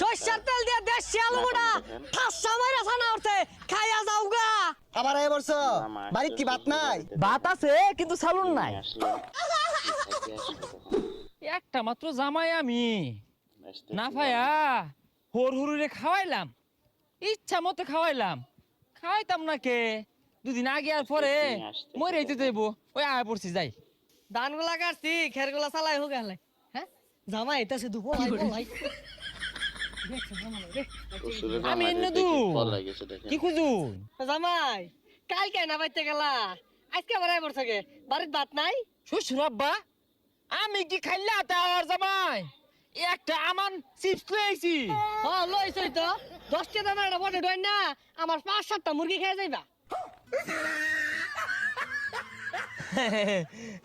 সর্ষের তেল দিয়ে দেশ ঠাসা মাইরা ছানা উঠছে খাইয়া যাও গা আবার এ বলছ বাড়িত কি ভাত নাই? ভাত আছে কিন্তু সালুন নাই। একটা মাত্র জামাই আমি। না ভাইয়া হর হুরুরে খাওয়াইলাম। ইচ্ছা মতো খাওয়াইলাম। খাওয়াইতাম না কে? দুদিন আগে আর পরে মরে যেতে দেবো ওই আয় পড়ছি যাই। ধানগুলা কাটছি খেরগুলা চালাই হোক গেলে হ্যাঁ? জামাই এটা বলাই বলাই আমি এনে দু কি খুঁজু জামাই কাল কেন বাইতে গেলা? আজকে আবার আইবার থাকে বাড়ির ভাত নাই? শ্বশুর আব্বা আমি কি খাইলা জামাই? একটা আমান চিপস লইছি হ লইছই তো। দশটা দানা একটা বটে ডয় না আমার পাঁচ সাতটা মুরগি খেয়ে যাইবা।